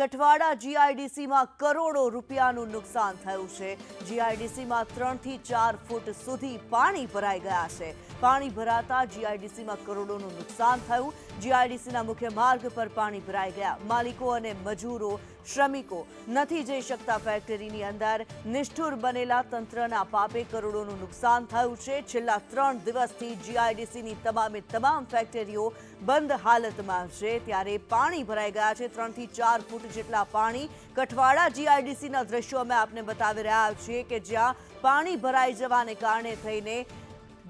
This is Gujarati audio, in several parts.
કઠવાડા જીઆઈડીસીમાં કરોડો રૂપિયાનું નુકસાન થયું છે. જીઆઈડીસીમાં ત્રણથી ચાર ફૂટ સુધી પાણી ભરાઈ ગયા છે. પાણી ભરાતા જીઆઈડીસીમાં કરોડોનું નુકસાન થયું. જીઆઈડીસીના મુખ્ય માર્ગ પર પાણી ભરાઈ ગયા. માલિકો અને મજૂરો, શ્રમિકો નથી જઈ શકતા ફેક્ટરીની અંદર. નિષ્ઠુર બનેલા તંત્રના પાપે કરોડોનું નુકસાન થયું છે. છેલ્લા ત્રણ દિવસથી જીઆઈડીસીની તમામે તમામ ફેક્ટરીઓ બંધ હાલતમાં છે. ત્યારે પાણી ભરાઈ ગયા છે. ત્રણથી ચાર ફૂટ જેટલા પાણી કઠવાડા જીઆઈડીસીના દ્રશ્યો અમે આપને બતાવી રહ્યા છીએ કે જ્યાં પાણી ભરાઈ જવાને કારણે થઈને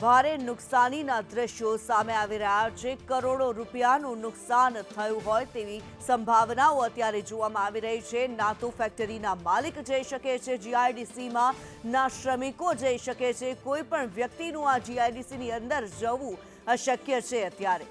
ભારે નુકસાનીના દ્રશ્યો સામે આવી રહ્યા છે. કરોડો રૂપિયાનું નુકસાન થયું હોય તેવી સંભાવનાઓ અત્યારે જોવામાં આવી રહી છે. ના તો ફેક્ટરીના માલિક જઈ શકે છે, જીઆઈડીસીમાં ના શ્રમિકો જઈ શકે છે. કોઈ પણ વ્યક્તિનું આ જીઆઈડીસીની અંદર જવું અશક્ય છે અત્યારે.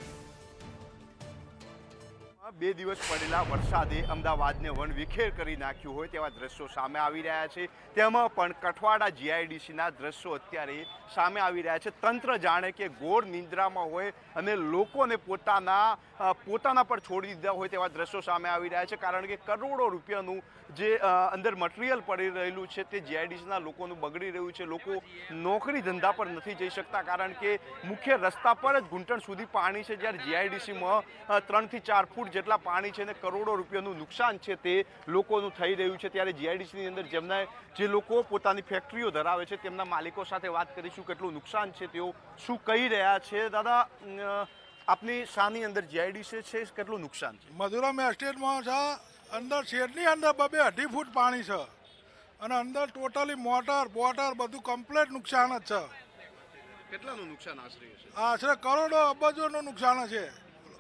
બે દિવસ પડેલા વરસાદે અમદાવાદને વન વિખેર કરી નાખ્યું હોય તેવા દ્રશ્યો સામે આવી રહ્યા છે. તેમાં પણ કઠવાડા જીઆઈડીસીના દ્રશ્યો અત્યારે સામે આવી રહ્યા છે. તંત્ર જાણે કે ગોળ નિંદ્રામાં હોય અને લોકોને પોતાના પોતાના પર છોડી દીધા હોય તેવા દ્રશ્યો સામે આવી રહ્યા છે. કારણ કે કરોડો રૂપિયાનું જે અંદર મટીરિયલ પડી રહેલું છે તે જીઆઈડીસીના લોકોનું બગડી રહ્યું છે. લોકો નોકરી ધંધા પર નથી જઈ શકતા કારણ કે મુખ્ય રસ્તા પર જ ઘૂંટણ સુધી પાણી છે. જ્યારે જીઆઈડીસીમાં ત્રણથી ચાર ફૂટ જેટલા પાણી છે અને કરોડો રૂપિયાનું નુકસાન છે તે લોકોનું થઈ રહ્યું છે. ત્યારે જીઆઈડીસીની અંદર જેમના જે લોકો પોતાની ફેક્ટરીઓ ધરાવે છે તેમના માલિકો સાથે વાત કરીશું કેટલું નુકસાન છે તેઓ શું કહી રહ્યા છે. દાદા આપની શાની અંદર જીઆઈડીસી છે કેટલું નુકસાન છે? મધુરમ એસ્ટેટમાં છે અંદર શેડની અંદર બબે અઢી ફૂટ પાણી છે. અને અંદર ટોટલી મોટર બોટર બધું કમ્પ્લેટ નુકસાન જ છે. કેટલાનું નુકસાન આશરે છે? આશરે કરોડો અબજોનું નુકસાન છે.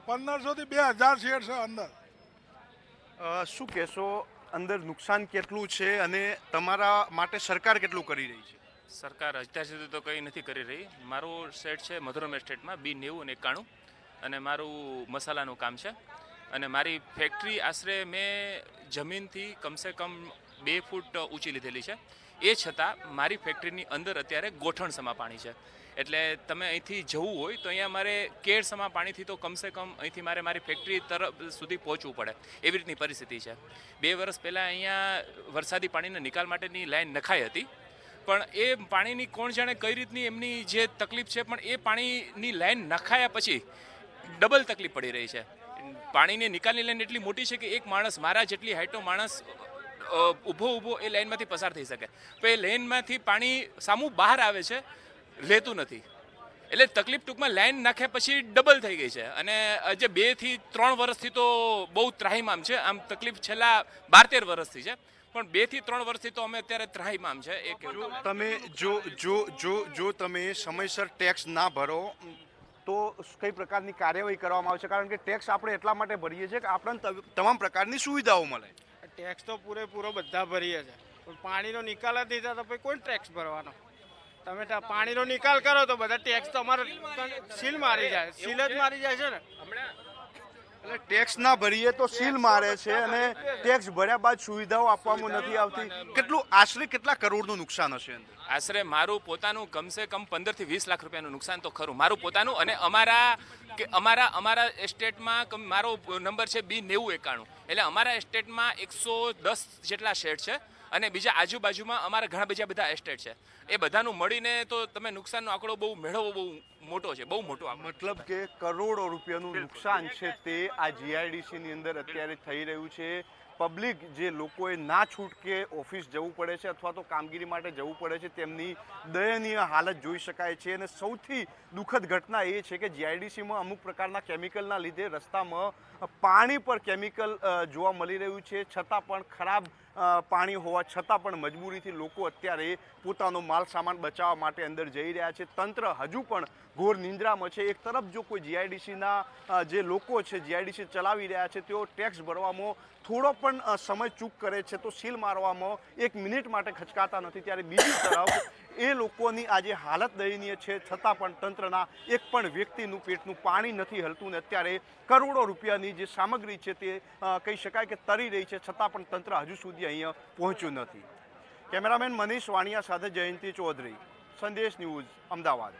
પંદરસો થી બે હજાર શેર છે અંદર. શું કહેશો અંદર નુકસાન કેટલું છે અને તમારા માટે સરકાર કેટલું કરી રહી છે? સરકાર અત્યાર સુધી તો કંઈ નથી કરી રહી. મારું સેટ છે મધુરમ એસ્ટેટમાં બી નેવું અને એકાણું. અને મારું મસાલાનું કામ છે. અને મારી ફેક્ટરી આશરે મેં જમીનથી કમસે કમ બે ફૂટ ઊંચી લીધેલી છે. એ છતાં મારી ફેક્ટરીની અંદર અત્યારે ગોઠણસમા પાણી છે. એટલે તમે અહીંથી જવું હોય તો અહીંયા મારે કેળસમા પાણીથી તો કમસે કમ અહીંથી મારે મારી ફેક્ટરી તરફ સુધી પહોંચવું પડે. એવી રીતની પરિસ્થિતિ છે. બે વર્ષ પહેલાં અહીંયા વરસાદી પાણીના નિકાલ માટેની લાઈન નખાઈ હતી. પણ એ પાણીની કોણ જાણે કઈ રીતની એમની જે તકલીફ છે, પણ એ પાણીની લાઈન નખાયા પછી ડબલ તકલીફ પડી રહી છે. પાણીની નિકાલની લાઈન એટલી મોટી છે કે એક માણસ મારા જેટલી હાઈટનો માણસ ઊભો ઊભો એ લાઇનમાંથી પસાર થઈ શકે. તો એ લાઇનમાંથી પાણી સામું બહાર આવે છે લેતું નથી. એટલે તકલીફ ટૂંકમાં લાઇન નાખ્યા પછી ડબલ થઈ ગઈ છે. અને જે બેથી ત્રણ વર્ષથી તો બહુ ત્રાહીમામ છે. આમ તકલીફ છેલ્લા બાર તેર વર્ષથી છે. પણ બેથી ત્રણ વર્ષથી તો અમે અત્યારે ત્રાહીમામ છે. એ તમે જો જો જો જો તમે સમયસર ટેક્સ ના ભરો તો કઈ પ્રકારની કાર્યવાહી કરવામાં આવશે કારણ કે ટેક્સ આપણે એટલા માટે ભરીએ છીએ કે આપણને તમામ પ્રકારની સુવિધાઓ મળે. ટેક્સ તો પૂરેપૂરો બધા ભરીએ છે પણ પાણીનો નિકાલ જ નહીં થતો, પછી કોઈ ટેક્સ ભરવાનો? તમે પાણીનો નિકાલ કરો તો બધા ટેક્સ તમારે સીલ મારી જાય, સીલ જ મારી જાય છે ને. એટલે ટેક્સ ના ભરીએ તો સીલ મારે છે અને ટેક્સ ભર્યા બાદ સુવિધાઓ આપવામાં નથી આવતી. કેટલું આશરે કેટલા કરોડનું નુકસાન હશે આશરે મારું પોતાનું કમસે કમ પંદરથી વીસ લાખ રૂપિયાનું નુકસાન તો ખરું. મારું પોતાનું અને અમારા કે અમારા અમારા એસ્ટેટમાં મારો નંબર છે બી નેવું એકાણું. એટલે અમારા એસ્ટેટમાં એકસો દસ જેટલા શેડ છે અને બીજા આજુબાજુમાં અમારા ઘણા બીજા બધા એસ્ટેટ છે. એ બધાનું મળીને તો તમે નુકસાનનો આંકડો બહુ મેળવવો બહુ મોટો છે બહુ મોટો મતલબ કે કરોડો રૂપિયાનું નુકસાન છે તે આ જીઆઈડીસી ની અંદર અત્યારે થઈ રહ્યું છે. પબ્લિક જે લોકોએ ના છૂટકે ઓફિસ જવું પડે છે અથવા તો કામગીરી માટે જવું પડે છે, તેમની દયનીય હાલત જોઈ શકાય છે. અને સૌથી દુઃખદ ઘટના એ છે કે જીઆઈડીસીમાં અમુક પ્રકારના કેમિકલના લીધે રસ્તામાં પાણી પર કેમિકલ જોવા મળી રહ્યું છે. છતાં પણ ખરાબ પાણી હોવા છતાં પણ મજબૂરીથી લોકો અત્યારે પોતાનો માલ સામાન બચાવવા માટે અંદર જઈ રહ્યા છે. તંત્ર હજુ પણ ઘોર નિંદ્રામાં છે. એક તરફ જો કોઈ જીઆઈડીસીના જે લોકો છે જીઆઈડીસી ચલાવી રહ્યા છે, તેઓ ટેક્સ ભરવામાં થોડો પણ અ, સમય ચૂક કરે છે તો સીલ મારવામાં એક મિનિટ માટે ખચકાતા નથી. ત્યારે બીજી તરફ એ લોકોની આજે હાલત દયનીય છે છતાં પણ તંત્રના એક પણ વ્યક્તિનું પેટનું પાણી નથી હલતું ને અત્યારે કરોડો રૂપિયાની જે સામગ્રી છે તે કહી શકાય કે તરી રહી છે છતાં પણ તંત્ર હજુ સુધી અહીંયા પહોંચ્યું નથી. કેમેરામેન મનીષ વાણિયા સાથે જયંતિ ચૌધરી. સંદેશ ન્યૂઝ અમદાવાદ.